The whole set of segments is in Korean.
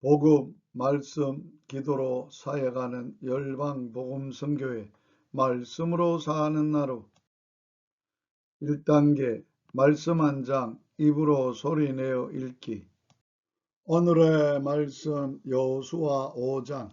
복음, 말씀, 기도로 사역하는 열방 복음 선교회 말씀으로 사는 나루. 1단계 말씀 한 장 입으로 소리내어 읽기. 오늘의 말씀 여호수아 5장.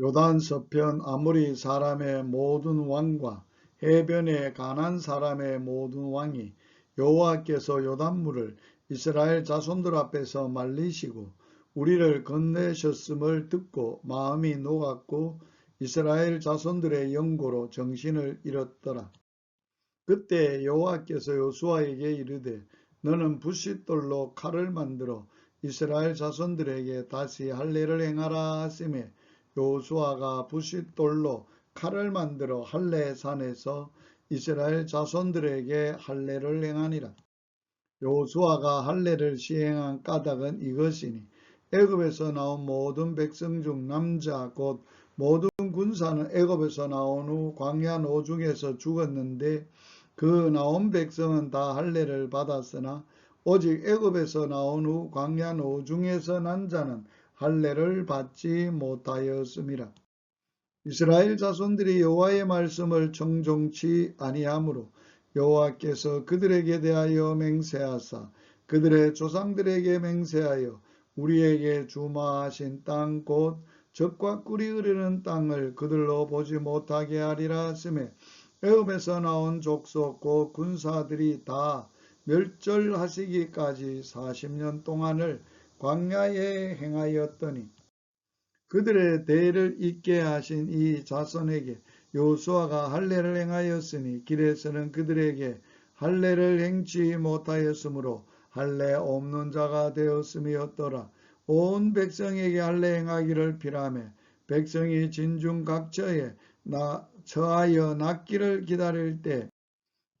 요단 서편 아무리 사람의 모든 왕과 해변에 가난 사람의 모든 왕이 여호와께서 요단물을 이스라엘 자손들 앞에서 말리시고 우리를 건네셨음을 듣고 마음이 녹았고 이스라엘 자손들의 영고로 정신을 잃었더라. 그때 여호와께서 요수아에게 이르되 너는 부싯돌로 칼을 만들어 이스라엘 자손들에게 다시 할례를 행하라 하시매 요수아가 부싯돌로 칼을 만들어 할례 산에서 이스라엘 자손들에게 할례를 행하니라. 요수아가 할례를 시행한 까닭은 이것이니 애굽에서 나온 모든 백성 중 남자 곧 모든 군사는 애굽에서 나온 후 광야 노중에서 죽었는데 그 나온 백성은 다 할례를 받았으나 오직 애굽에서 나온 후 광야 노중에서 난 자는 할례를 받지 못하였음이라. 이스라엘 자손들이 여호와의 말씀을 청종치 아니하므로 여호와께서 그들에게 대하여 맹세하사 그들의 조상들에게 맹세하여 우리에게 주마하신 땅 곧 적과 꿀이 흐르는 땅을 그들로 보지 못하게 하리라 하심에 애굽에서 나온 족속 곧 군사들이 다 멸절하시기까지 40년 동안을 광야에 행하였더니 그들의 대를 잇게 하신 이 자손에게 요수아가 할례를 행하였으니 길에서는 그들에게 할례를 행치 못하였으므로 할례 없는 자가 되었음이었더라. 온 백성에게 할례 행하기를 피라매 백성이 진중 각처에 나 처하여 낫기를 기다릴 때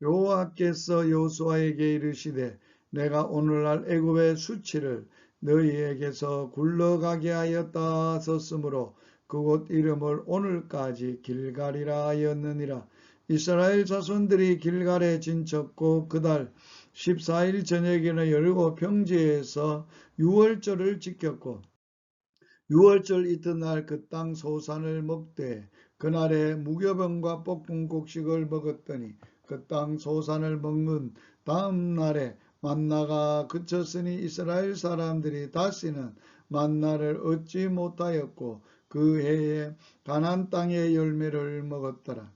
여호와께서 요수아에게 이르시되 내가 오늘날 애굽의 수치를 너희에게서 굴러가게 하였다 썼으므로 그곳 이름을 오늘까지 길갈이라 하였느니라. 이스라엘 자손들이 길갈에 진쳤고 그달 14일 저녁에는 열고 평지에서 6월절을 지켰고 6월절 이튿날 그 땅 소산을 먹되 그날에 무교병과 볶은 곡식을 먹었더니 그 땅 소산을 먹는 다음 날에 만나가 그쳤으니 이스라엘 사람들이 다시는 만나를 얻지 못하였고 그 해에 가난 땅의 열매를 먹었더라.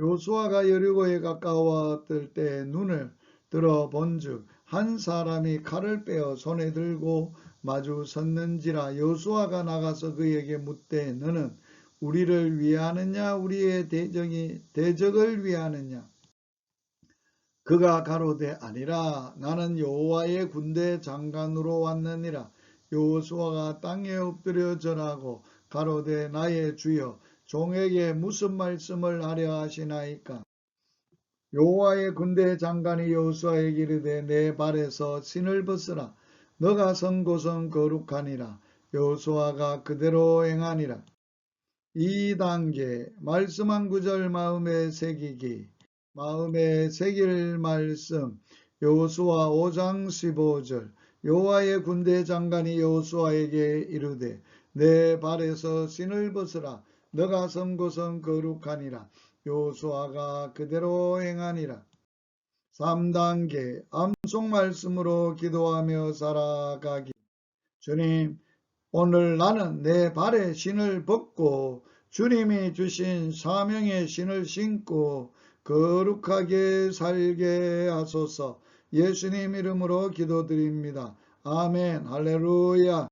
요수아가 여리고에 가까웠을 때 눈을 들어 본즉 한 사람이 칼을 빼어 손에 들고 마주 섰는지라 여수아가 나가서 그에게 묻되 너는 우리를 위하느냐? 우리의 대적이 대적을 위하느냐? 그가 가로되 아니라 나는 여호와의 군대 장관으로 왔느니라. 여호수아가 땅에 엎드려 절하고 가로되 나의 주여 종에게 무슨 말씀을 하려 하시나이까 여호와의 군대 장관이 여호수아에게 이르되 내 발에서 신을 벗으라. 너가 선 곳은 거룩하니라. 여호수아가 그대로 행하니라. 2단계 말씀한 구절 마음에 새기기. 마음에 새길 말씀. 여호수아 5장 15절. 여호와의 군대 장관이 여호수아에게 이르되 내 발에서 신을 벗으라 너가 선 곳은 거룩하니라. 요수아가 그대로 행하니라. 3단계 암송 말씀으로 기도하며 살아가기. 주님 오늘 나는 내 발에 신을 벗고 주님이 주신 사명의 신을 신고 거룩하게 살게 하소서. 예수님 이름으로 기도드립니다. 아멘. 할렐루야